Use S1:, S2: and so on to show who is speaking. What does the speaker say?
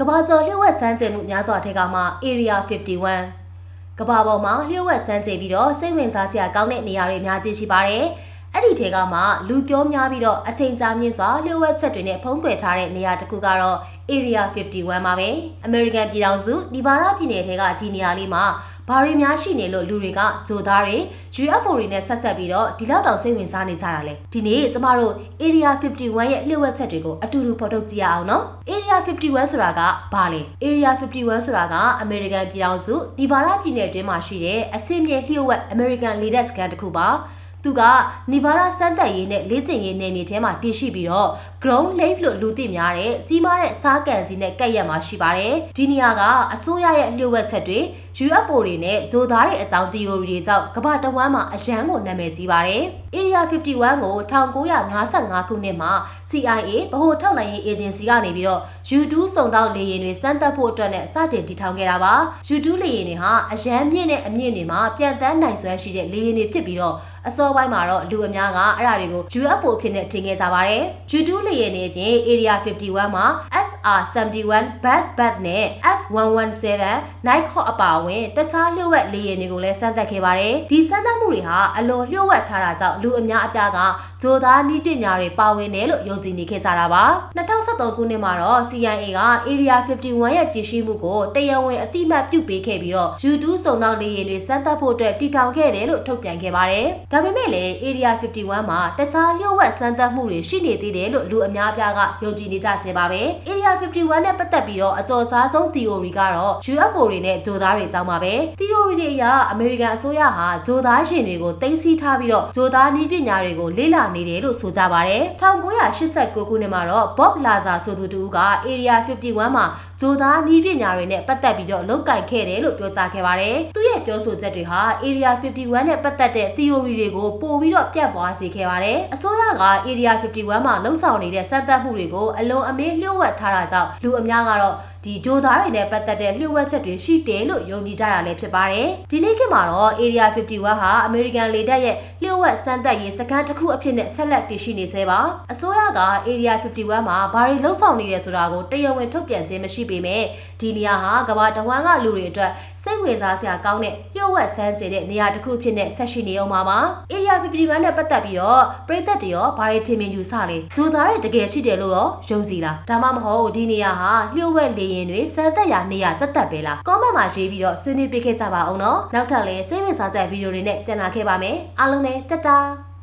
S1: ကဘာကျော်လျှို့ဝှက်စမ်းကြယ်မှုများစွာထက်ကမှ Area 51ကဘာပေါ်မှာလျှို့ဝှက်စမ်းကြယ်ပြီးတော့စိတ်ဝင်စားစရာကောင်းတဲ့နေရာတွေများကြီးရှိပါတယ်။အဲ့ဒီထဲကမှလူပြောများပြီးတော့အချိန်ကြာမြင့်စွာလျှို့ဝှက်ချက်တွေနဲ့ဖုံးကွယ်ထားတဲ့နေရာတစ်ခုကတော့ Area 51ပါပဲ။ American ပြည်ထောင်စုနီဗားနားပြည်နယ်ထဲကဒီနေရာလေးမှာ ဘာတွေများရှိနေလို့လူတွေကဂျိုသားတွေ UFO တွေနဲ့ဆက်ဆက်ပြီးတော့ဒီလောက်တောင်စိတ်ဝင်စားနေကြတာလေဒီနေ့ကျမတို့ Area 51ရဲ့လျှို့ဝှက်ချက်တွေကိုအတူတူဖော်ထုတ်ကြည့်ရအောင်နော် Area 51ဆိုတာကဘာလဲ Area 51ဆိုတာကအမေရိကန်ပြည်ထောင်စုဒီဗာရာပြည်နယ်တွင်းမှာရှိတဲ့အဆင့်မြင့်လျှို့ဝှက်အမေရိကန်လေတပ်စခန်းတစ်ခုပါသူကနီဗာရာစမ်းသက်ရေးနဲ့လေ့ကျင့်ရေးနယ်မြေထဲမှာတည်ရှိပြီးတော့ ground lake လို့လူသိများတဲ့ကြီးမားတဲ့စားကန်ကြီးနဲ့ကပ်ရက်မှာရှိပါတယ်။ဒီနေရာကအစိုးရရဲ့လျှို့ဝှက်ချက်တွေ UFO တွေနဲ့ဂျိုသားတွေအကြောင်း theory တွေကြောင့်ကမ္ဘာတဝန်းမှာအရန်ကိုနာမည်ကြီးပါတယ်။ Area 51ကို1955ခုနှစ်မှာ CIA ဗဟိုထောက်လှမ်းရေး agency ကနေပြီးတော့ U2 စုံတောက်လေယာဉ်တွေစမ်းသပ်ဖို့အတွက်နဲ့စတင်တည်ထောင်ခဲ့တာပါ။ U2 လေယာဉ်တွေဟာအရန်မြင့်တဲ့အမြင့်တွေမှာပြန်တန်းနိုင်စွမ်းရှိတဲ့လေယာဉ်တွေဖြစ်ပြီးတော့အစောပိုင်းမှာတော့လူအများကအဲ့ဒါတွေကို UFO ဖြစ်နေထင်ခဲ့ကြပါတယ်။ U2 လေယာဉ်တွေအပြင် Area 51မှာ SR71 Bat Bat နဲ့ F117 Nighthawk အပါအဝင်တခြားလျှို့ဝှက်လေယာဉ်တွေကိုလည်းစမ်းသပ်ခဲ့ပါတယ်။ဒီစမ်းသပ်မှုတွေဟာအလွန်လျှို့ဝှက်ထားတာကြောင့်လူအများအပြားကဂျိုသားနည်းပညာတွေပါဝင်တယ်လို့ယုံကြည်နေခဲ့ကြတာပါ။2013ခုနှစ်မှာတော့ CIA က Area 51ရဲ့တည်ရှိမှုကိုတရားဝင်အတိအမှတ်ပြုပေးခဲ့ပြီးတော့ U2 စုံနောက်လေယာဉ်တွေစမ်းသပ်ဖို့အတွက်တည်ထောင်ခဲ့တယ်လို့ထုတ်ပြန်ခဲ့ပါတယ်။ဒါပေမဲ့လည်း Area 51မှာတခြားလျှို့ဝှက်စမ်းသပ်မှုတွေရှိနေသေးတယ်လို့လူအများအပြားကယုံကြည်နေကြဆဲပါပဲ။ Area 51နဲ့ပတ်သက်ပြီးတော့အကျော်စားဆုံး theory ကတော့ UFO တွေနဲ့ဂျိုသားတွေအကြောင်းပါပဲ။ theory တွေအရအမေရိကန်အစိုးရဟာဂျိုသားရှင်တွေကိုတင်စီထားပြီးတော့ဂျိုသားနည်းပညာတွေကိုလေ့လာနေတယ်လို့ဆိုကြပါတယ်။1989ခုနှစ်မှာတော့ Bob Lazar ဆိုသူတူက Area 51မှာဂျိုသားနည်းပညာတွေနဲ့ပတ်သက်ပြီးတော့လုတ်ကင်ခဲ့တယ်လို့ပြောကြားခဲ့ပါတယ်။သူ့ရဲ့ပြောဆိုချက်တွေဟာ Area 51နဲ့ပတ်သက်တဲ့ theory တွေကိုပို့ပြီးတော့ပြန့်ပွားစေခဲ့ပါတယ်။အစိုးရက Area 51မှာလှုပ်ဆောင်နေတဲ့စက်သက်မှုတွေကိုအလွန်အမင်းလျှို့ဝှက်ထားတာကြောင့်လူအများကတော့ဒီဂျိုသားတွေနဲ့ပတ်သက်တဲ့လျှို့ဝှက်ချက်တွေရှိတယ်လို့ယုံကြည်ကြတာလည်းဖြစ်ပါတယ်။ဒီနေ့ခေတ်မှာတော့ Area 51ဟာအမေရိကန်လေတပ်ရဲ့လျှို့ဝှက်စမ်းသပ်ရေးစခန်းတစ်ခုအဖြစ်နဲ့ဆက်လက်တည်ရှိနေသေးပါ။အစိုးရက Area 51မှာဘာတွေလှုပ်ဆောင်နေတယ်ဆိုတာကိုတရားဝင်ထုတ်ပြန်ခြင်းမရှိပေမဲ့ဒီနေရာဟာကမ္ဘာတဝန်းကလူတွေအတွက်စိတ်ဝင်စားစရာကောင်းတဲ့လျှို့ဝှက်စမ်းကြတဲ့နေရာတစ်ခုအဖြစ်နဲ့ဆက်ရှိနေအောင်ပါပါ။ Area 51နဲ့ပတ်သက်ပြီးတော့ပြည်သက်တွေရောဘာတွေထင်မြင်ယူဆလဲဂျိုသားတွေတကယ်ရှိတယ်လို့ရောယုံကြည်လားဒါမှမဟုတ်ဒီနေရာဟာလျှို့ဝှက်လေရင်တွေစမ်းသက်ရာနေရာတက်တက်ပဲလားကောမန့်မှာရေးပြီးတော့ဆွေးနွေးပေးခဲ့ကြပါအောင်နော်နောက်ထပ်လည်းစိတ်ဝင်စားတဲ့ဗီဒီယိုတွေနဲ့ပြန်လာခဲ့ပါမယ်အားလုံးပဲတတား